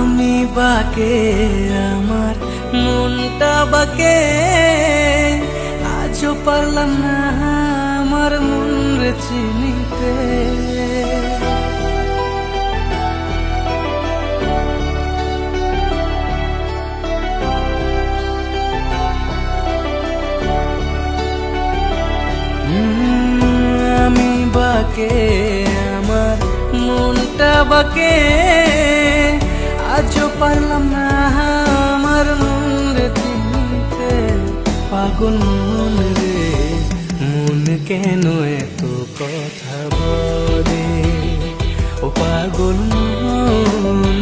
আমি বাকে, আমার মনটা বাকে। আজও পারলাম না আমার মন চিনিতে। আমি বাকে, আমার মনটা বাকে। আজও পারলাম না, আমার মন রে চিনতে পাগল মন রে, মন কেন এত কথা বলে? ও পাগল মন